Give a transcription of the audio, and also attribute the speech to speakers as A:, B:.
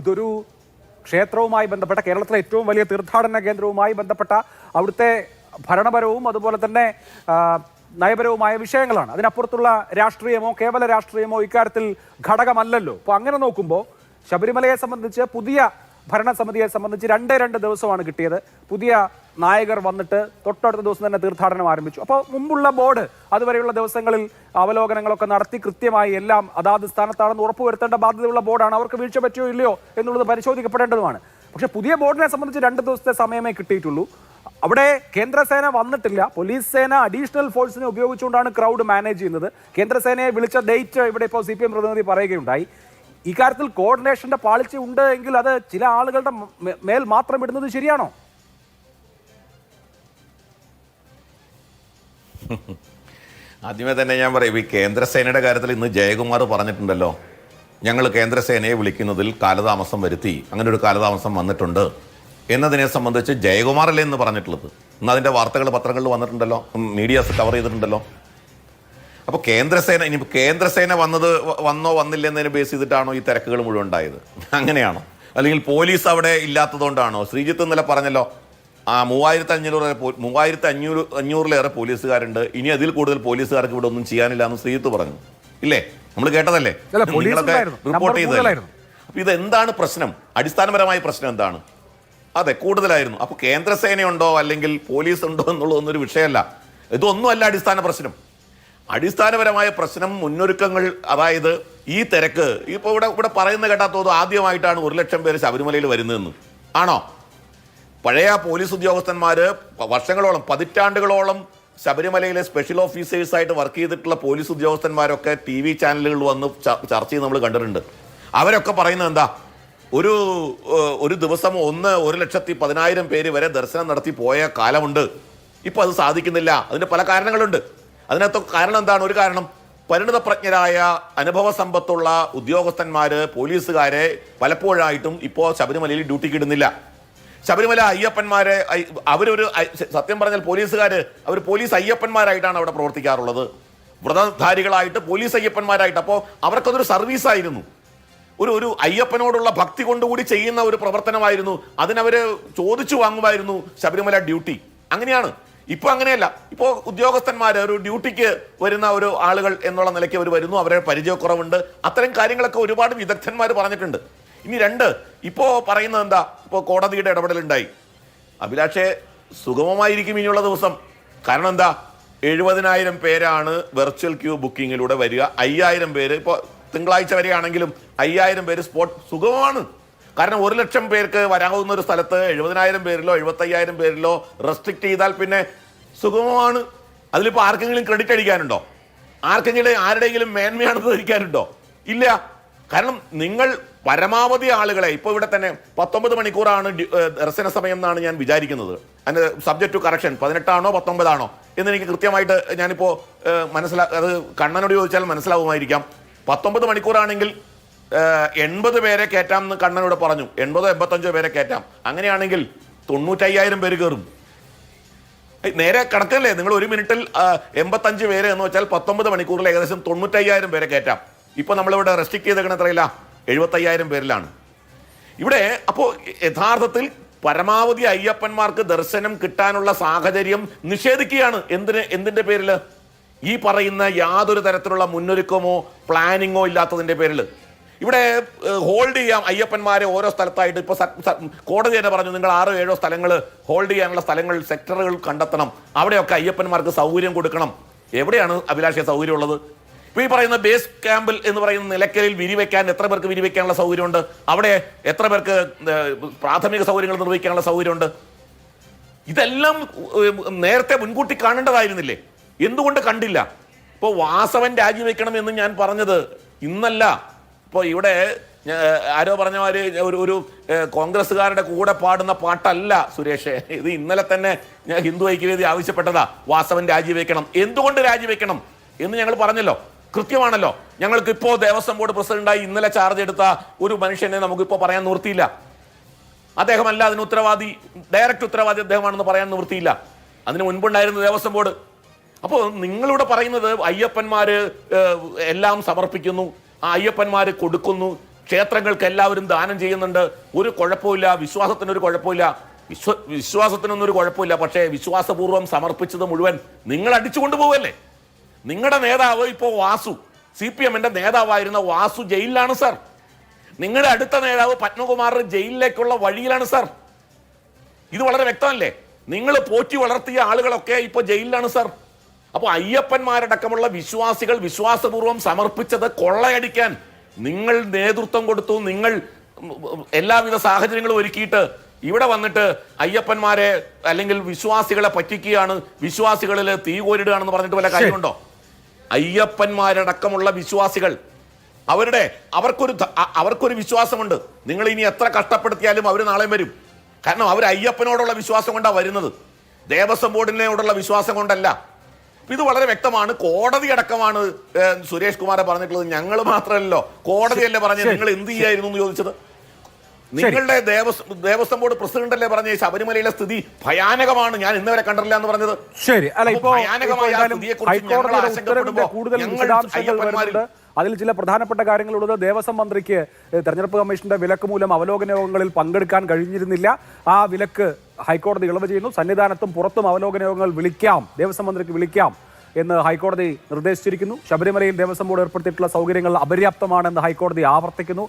A: ഇതൊരു ക്ഷേത്രവുമായി ബന്ധപ്പെട്ട കേരളത്തിലെ ഏറ്റവും വലിയ തീർത്ഥാടന കേന്ദ്രവുമായി ബന്ധപ്പെട്ട അവിടുത്തെ ഭരണപരവും അതുപോലെ തന്നെ നയപരവുമായ വിഷയങ്ങളാണ്. അതിനപ്പുറത്തുള്ള രാഷ്ട്രീയമോ കേവല രാഷ്ട്രീയമോ ഇക്കാര്യത്തിൽ ഘടകമല്ലല്ലോ. അപ്പോൾ അങ്ങനെ നോക്കുമ്പോൾ ശബരിമലയെ സംബന്ധിച്ച് പുതിയ ഭരണസമിതിയെ സംബന്ധിച്ച് രണ്ടേ രണ്ട് ദിവസമാണ് കിട്ടിയത്. പുതിയ നായകർ വന്നിട്ട് തൊട്ടടുത്ത ദിവസം തന്നെ തീർത്ഥാടനം ആരംഭിച്ചു. അപ്പോൾ മുമ്പുള്ള ബോർഡ് അതുവരെയുള്ള ദിവസങ്ങളിൽ അവലോകനങ്ങളൊക്കെ നടത്തി കൃത്യമായി എല്ലാം അതാത് സ്ഥാനത്താണെന്ന് ഉറപ്പുവരുത്തേണ്ട ബാധ്യതയുള്ള ബോർഡാണ്. അവർക്ക് വീഴ്ച പറ്റിയോ ഇല്ലയോ എന്നുള്ളത് പരിശോധിക്കപ്പെടേണ്ടതുമാണ്. പക്ഷേ പുതിയ ബോർഡിനെ സംബന്ധിച്ച് രണ്ട് ദിവസത്തെ സമയമേ കിട്ടിയിട്ടുള്ളൂ. അവിടെ കേന്ദ്രസേന വന്നിട്ടില്ല. പോലീസ് സേന അഡീഷണൽ ഫോഴ്സിനെ ഉപയോഗിച്ചുകൊണ്ടാണ് ക്രൗഡ് മാനേജ് ചെയ്യുന്നത്. കേന്ദ്രസേനയെ വിളിച്ച ഡേറ്റ് ഇവിടെ ഇപ്പോൾ സി പി എം പ്രതിനിധി പറയുകയുണ്ടായി. ഇക്കാര്യത്തിൽ കോർഡിനേഷന്റെ പാളിച്ച ഉണ്ട് എങ്കിൽ അത് ചില ആളുകളുടെ മേൽ മാത്രം ഇടുന്നത് ശരിയാണോ?
B: ആദ്യമേ തന്നെ ഞാൻ പറയും ഈ കേന്ദ്രസേനയുടെ കാര്യത്തിൽ ഇന്ന് ജയകുമാർ പറഞ്ഞിട്ടുണ്ടല്ലോ. ഞങ്ങൾ കേന്ദ്രസേനയെ വിളിക്കുന്നതിൽ കാലതാമസം വരുത്തി അങ്ങനെ ഒരു കാലതാമസം വന്നിട്ടുണ്ട്. എന്നതിനെ സംബന്ധിച്ച് ജയകുമാറല്ലേ എന്ന് പറഞ്ഞിട്ടുള്ളത്. ഇന്ന് അതിന്റെ വാർത്തകൾ പത്രങ്ങളിൽ വന്നിട്ടുണ്ടല്ലോ മീഡിയാസ് കവർ ചെയ്തിട്ടുണ്ടല്ലോ. അപ്പോൾ കേന്ദ്രസേന ഇനി കേന്ദ്രസേന വന്നത് വന്നോ വന്നില്ല എന്നതിനെ ബേസ് ചെയ്തിട്ടാണോ ഈ തിരക്കുകൾ മുഴുവൻ ഉണ്ടായത്? അങ്ങനെയാണോ? അല്ലെങ്കിൽ പോലീസ് അവിടെ ഇല്ലാത്തതുകൊണ്ടാണോ? ശ്രീജിത്ത് ഇന്നലെ പറഞ്ഞല്ലോ ആ മൂവായിരത്തി അഞ്ഞൂറ് മൂവായിരത്തി അഞ്ഞൂറ് അഞ്ഞൂറിലേറെ പോലീസുകാരുണ്ട്. ഇനി അതിൽ കൂടുതൽ പോലീസുകാർക്ക് ഇവിടെ ഒന്നും ചെയ്യാനില്ല എന്ന് ശ്രീജിത്ത് പറഞ്ഞു. ഇല്ലേ? നമ്മൾ കേട്ടതല്ലേ? നിങ്ങളൊക്കെ. റിപ്പോർട്ട്
A: ചെയ്തത്
B: ചെയ്തതല്ലേ?
A: അപ്പോൾ
B: അപ്പൊ ഇത് എന്താണ് പ്രശ്നം? അടിസ്ഥാനപരമായ പ്രശ്നം എന്താണ്? അതെ കൂടുതലായിരുന്നു. അപ്പൊ കേന്ദ്രസേനയുണ്ടോ അല്ലെങ്കിൽ പോലീസ് ഉണ്ടോ എന്നുള്ളതൊന്നൊരു വിഷയമല്ല വിഷയമല്ല. ഇതൊന്നുമല്ല അടിസ്ഥാന പ്രശ്നം. അടിസ്ഥാനപരമായ പ്രശ്നം മുന്നൊരുക്കങ്ങൾ അതായത് ഈ തിരക്ക് ഇപ്പൊ ഇവിടെ ഇവിടെ പറയുന്ന കേട്ടാത്തോത് ആദ്യമായിട്ടാണ് ഒരു ലക്ഷം പേര് ശബരിമലയിൽ വരുന്നതെന്ന്. ആണോ? പഴയ പോലീസ് ഉദ്യോഗസ്ഥന്മാർ വർഷങ്ങളോളം പതിറ്റാണ്ടുകളോളം ശബരിമലയിലെ സ്പെഷ്യൽ ഓഫീസേഴ്സായിട്ട് വർക്ക് ചെയ്തിട്ടുള്ള പോലീസ് ഉദ്യോഗസ്ഥന്മാരൊക്കെ ടി വി ചാനലുകളിൽ വന്ന് ചർച്ച ചെയ്ത് നമ്മൾ കണ്ടിട്ടുണ്ട്. അവരൊക്കെ പറയുന്നത് എന്താ? ഒരു ഒരു ദിവസം ഒന്ന് ഒരു ലക്ഷത്തി പതിനായിരം പേര് വരെ ദർശനം നടത്തി പോയ കാലമുണ്ട്. ഇപ്പൊ അത് സാധിക്കുന്നില്ല. അതിന് പല കാരണങ്ങളുണ്ട്. അതിനകത്ത് കാരണം എന്താണ്? ഒരു കാരണം. പരിണിതപ്രജ്ഞരായ അനുഭവ സമ്പത്തുള്ള ഉദ്യോഗസ്ഥന്മാര് പോലീസുകാരെ പലപ്പോഴായിട്ടും ഇപ്പോൾ ശബരിമലയിൽ ഡ്യൂട്ടിക്ക് ഇടുന്നില്ല. ശബരിമല അയ്യപ്പന്മാരെ അവരൊരു സത്യം പറഞ്ഞാൽ പോലീസുകാര് അവർ പോലീസ് അയ്യപ്പന്മാരായിട്ടാണ് അവിടെ പ്രവർത്തിക്കാറുള്ളത്. വ്രതധാരികളായിട്ട് പോലീസ് അയ്യപ്പന്മാരായിട്ട്. അപ്പോൾ അവർക്കതൊരു സർവീസായിരുന്നു. ഒരു ഒരു അയ്യപ്പനോടുള്ള ഭക്തി കൊണ്ടുകൂടി ചെയ്യുന്ന ഒരു പ്രവർത്തനമായിരുന്നു. അതിനവര് ചോദിച്ചു വാങ്ങുമായിരുന്നു ശബരിമല ഡ്യൂട്ടി. അങ്ങനെയാണ്. ഇപ്പൊ അങ്ങനെയല്ല. ഇപ്പോ ഉദ്യോഗസ്ഥന്മാർ ഒരു ഡ്യൂട്ടിക്ക് വരുന്ന ഒരു ആളുകൾ എന്നുള്ള നിലയ്ക്ക് അവർ വരുന്നു. അവരുടെ പരിചയക്കുറവുണ്ട്. അത്തരം കാര്യങ്ങളൊക്കെ ഒരുപാട് വിദഗ്ധന്മാർ പറഞ്ഞിട്ടുണ്ട്. ഇനി രണ്ട് ഇപ്പോ പറയുന്നത് എന്താ? ഇപ്പോ കോടതിയുടെ ഇടപെടലുണ്ടായി. അഭിലാഷെ സുഗമമായിരിക്കും ഇനിയുള്ള ദിവസം. കാരണം എന്താ? എഴുപതിനായിരം പേരാണ് വെർച്വൽ ക്യൂ ബുക്കിങ്ങിലൂടെ വരിക. അയ്യായിരം പേര് ഇപ്പോൾ തിങ്കളാഴ്ച വരെയാണെങ്കിലും അയ്യായിരം പേര് സ്പോട്ട് സുഗമമാണ്. കാരണം ഒരു ലക്ഷം പേർക്ക് വരാവുന്ന ഒരു സ്ഥലത്ത് എഴുപതിനായിരം പേരിലോ എഴുപത്തയ്യായിരം പേരിലോ റെസ്ട്രിക്ട് ചെയ്താൽ പിന്നെ സുഗമമാണ്. അതിലിപ്പോൾ ആർക്കെങ്കിലും ക്രെഡിറ്റ് അടിക്കാനുണ്ടോ? ആർക്കെങ്കിലും ആരുടെയെങ്കിലും മേന്മയാണെന്ന് ധരിക്കാനുണ്ടോ? ഇല്ല. കാരണം നിങ്ങൾ പരമാവധി ആളുകളെ ഇപ്പോൾ ഇവിടെ തന്നെ പത്തൊമ്പത് മണിക്കൂറാണ് ദർശന സമയം എന്നാണ് ഞാൻ വിചാരിക്കുന്നത്. അതിന് സബ്ജക്ട് ടു കറക്ഷൻ പതിനെട്ടാണോ പത്തൊമ്പതാണോ എന്ന് എനിക്ക് കൃത്യമായിട്ട് ഞാനിപ്പോൾ മനസ്സിലാ അത് കണ്ണനോട് ചോദിച്ചാൽ മനസ്സിലാവുമായിരിക്കാം. പത്തൊമ്പത് മണിക്കൂറാണെങ്കിൽ എൺപത് പേരെ കയറ്റാം എന്ന് കണ്ണനോട് പറഞ്ഞു. എൺപതോ എൺപത്തഞ്ചോ പേരെ കയറ്റാം. അങ്ങനെയാണെങ്കിൽ തൊണ്ണൂറ്റയ്യായിരം പേര് കയറും നേരെ കണക്കല്ലേ? നിങ്ങൾ ഒരു മിനിറ്റിൽ എൺപത്തഞ്ച് പേര് എന്ന് വെച്ചാൽ പത്തൊമ്പത് മണിക്കൂറിൽ ഏകദേശം തൊണ്ണൂറ്റയ്യായിരം പേരെ കയറ്റാം. ഇപ്പൊ നമ്മളിവിടെ റെസ്ട്രിക്ട് ചെയ്തേക്കണ എത്രയില്ല? എഴുപത്തയ്യായിരം പേരിലാണ്. ഇവിടെ അപ്പോൾ യഥാർത്ഥത്തിൽ പരമാവധി അയ്യപ്പന്മാർക്ക് ദർശനം കിട്ടാനുള്ള സാഹചര്യം നിഷേധിക്കുകയാണ്. എന്തിന് എന്തിന്റെ പേരിൽ ഈ പറയുന്ന യാതൊരു തരത്തിലുള്ള മുന്നൊരുക്കമോ പ്ലാനിങ്ങോ ഇല്ലാത്തതിന്റെ പേരിൽ ഇവിടെ ഹോൾഡ് ചെയ്യാം അയ്യപ്പന്മാരെ ഓരോ സ്ഥലത്തായിട്ട്. ഇപ്പോൾ കോടതി തന്നെ പറഞ്ഞു നിങ്ങൾ ആറോ ഏഴോ സ്ഥലങ്ങൾ ഹോൾഡ് ചെയ്യാനുള്ള സ്ഥലങ്ങൾ സെക്ടറുകൾ കണ്ടെത്തണം. അവിടെയൊക്കെ അയ്യപ്പന്മാർക്ക് സൗകര്യം കൊടുക്കണം. എവിടെയാണ് അഭിലാഷ സൗകര്യം ഉള്ളത് ഇപ്പൊ ഈ പറയുന്ന ബേസ് ക്യാമ്പിൽ എന്ന് പറയുന്ന നിലയ്ക്കലിൽ വിരിവെക്കാൻ എത്ര പേർക്ക് വിരിവെക്കാനുള്ള സൗകര്യമുണ്ട്? അവിടെ എത്ര പേർക്ക് പ്രാഥമിക സൗകര്യങ്ങൾ നിർവഹിക്കാനുള്ള സൗകര്യമുണ്ട്? ഇതെല്ലാം നേരത്തെ മുൻകൂട്ടി കാണേണ്ടതായിരുന്നില്ലേ? എന്തുകൊണ്ട് കണ്ടില്ല? ഇപ്പോൾ വാസവൻ രാജിവെക്കണം എന്ന് ഞാൻ പറഞ്ഞത് ഇന്നല്ല. ഇപ്പോൾ ഇവിടെ ആരോ പറഞ്ഞ മാതിരി ഒരു ഒരു കോൺഗ്രസ്സുകാരുടെ കൂടെ പാടുന്ന പാട്ടല്ല സുരേഷ്. ഇത് ഇന്നലെ തന്നെ ഹിന്ദു ഐക്യവേദി ആവശ്യപ്പെട്ടതാ. വാസവൻ രാജിവെക്കണം. എന്തുകൊണ്ട് രാജിവെക്കണം? എന്ന് ഞങ്ങൾ പറഞ്ഞല്ലോ. കൃത്യമാണല്ലോ. ഞങ്ങൾക്ക് ഇപ്പോൾ ദേവസ്വം ബോർഡ് പ്രസിഡന്റായി ഇന്നലെ ചാർജ് എടുത്ത ഒരു മനുഷ്യനെ നമുക്കിപ്പോൾ പറയാൻ നിവൃത്തിയില്ല. അദ്ദേഹമല്ല അതിന് ഉത്തരവാദി ഡയറക്റ്റ് ഉത്തരവാദി അദ്ദേഹമാണെന്ന് പറയാൻ നിവൃത്തിയില്ല. അതിന് മുൻപുണ്ടായിരുന്നു ദേവസ്വം ബോർഡ്. അപ്പോൾ നിങ്ങളിവിടെ പറയുന്നത് അയ്യപ്പന്മാര് എല്ലാം സമർപ്പിക്കുന്നു. ആ അയ്യപ്പന്മാർ കൊടുക്കുന്നു. ക്ഷേത്രങ്ങൾക്ക് എല്ലാവരും ദാനം ചെയ്യുന്നുണ്ട്. ഒരു കുഴപ്പമില്ല. വിശ്വാസത്തിനൊരു കുഴപ്പമില്ല. വിശ്വ വിശ്വാസത്തിനൊന്നും ഒരു കുഴപ്പമില്ല. പക്ഷേ വിശ്വാസപൂർവം സമർപ്പിച്ചത് മുഴുവൻ നിങ്ങൾ അടിച്ചു കൊണ്ടുപോവല്ലേ? നിങ്ങളുടെ നേതാവ് ഇപ്പോൾ വാസു. സി പി എമ്മിന്റെ നേതാവായിരുന്ന വാസു ജയിലിലാണ് സാർ. നിങ്ങളുടെ അടുത്ത നേതാവ് പത്മകുമാർ ജയിലിലേക്കുള്ള വഴിയിലാണ് സാർ. ഇത് വളരെ വ്യക്തമല്ലേ? നിങ്ങൾ പോറ്റി വളർത്തിയ ആളുകളൊക്കെ ഇപ്പോൾ ജയിലിലാണ് സാർ. അപ്പൊ അയ്യപ്പന്മാരടക്കമുള്ള വിശ്വാസികൾ വിശ്വാസപൂർവം സമർപ്പിച്ചത് കൊള്ളയടിക്കാൻ നിങ്ങൾ നേതൃത്വം കൊടുത്തു നിങ്ങൾ എല്ലാവിധ സാഹചര്യങ്ങളും ഒരുക്കിയിട്ട് ഇവിടെ വന്നിട്ട് അയ്യപ്പന്മാരെ അല്ലെങ്കിൽ വിശ്വാസികളെ പറ്റിക്കുകയാണ് വിശ്വാസികളിൽ തീ കോരിടുകയാണെന്ന് പറഞ്ഞിട്ട് വല്ല കാര്യമുണ്ടോ? അയ്യപ്പന്മാരടക്കമുള്ള വിശ്വാസികൾ അവരുടെ അവർക്കൊരു അവർക്കൊരു വിശ്വാസമുണ്ട്. നിങ്ങൾ ഇനി എത്ര കഷ്ടപ്പെടുത്തിയാലും അവർ നാളെ വരും. കാരണം അവർ അയ്യപ്പനോടുള്ള വിശ്വാസം കൊണ്ടാണ് വരുന്നത്. ദേവസ്വം ബോർഡിനോടുള്ള വിശ്വാസം കൊണ്ടല്ല. ഇത് വളരെ വ്യക്തമാണ്. കോടതി അടക്കമാണ് സുരേഷ് കുമാറെ പറഞ്ഞിട്ടുള്ളത്. ഞങ്ങൾ മാത്രമല്ലല്ലോ. കോടതിയല്ലേ പറഞ്ഞത്? നിങ്ങൾ എന്ത് ചെയ്യായിരുന്നു എന്ന് ചോദിച്ചത്? നിങ്ങളുടെ ദേവസ്വം ദേവസ്വം ബോർഡ് പ്രസിഡന്റ് അല്ലേ പറഞ്ഞ ശബരിമലയിലെ സ്ഥിതി ഭയാനകമാണ്. ഞാൻ ഇന്നവരെ കണ്ടില്ല എന്ന് പറഞ്ഞത്.
A: ശരി. അല്ല ഇപ്പോ ഹൈക്കോടതിയുടെ കൂടുതൽ അതിൽ ചില പ്രധാനപ്പെട്ട കാര്യങ്ങളുള്ളത് ദേവസ്വം മന്ത്രിക്ക് തെരഞ്ഞെടുപ്പ് കമ്മീഷന്റെ വിലക്ക് മൂലം അവലോകന യോഗങ്ങളിൽ പങ്കെടുക്കാൻ കഴിഞ്ഞിരുന്നില്ല. ആ വിലക്ക് ഹൈക്കോടതി ഇളവ് ചെയ്യുന്നു. സന്നിധാനത്തും പുറത്തും അവലോകന യോഗങ്ങൾ വിളിക്കാം. ദേവസ്വം മന്ത്രിക്ക് വിളിക്കാം എന്ന് ഹൈക്കോടതി നിർദ്ദേശിച്ചിരിക്കുന്നു. ശബരിമലയിൽ ദേവസ്വം ബോർഡ് ഏർപ്പെടുത്തിയിട്ടുള്ള സൗകര്യങ്ങൾ അപര്യാപ്തമാണെന്ന് ഹൈക്കോടതി ആവർത്തിക്കുന്നു.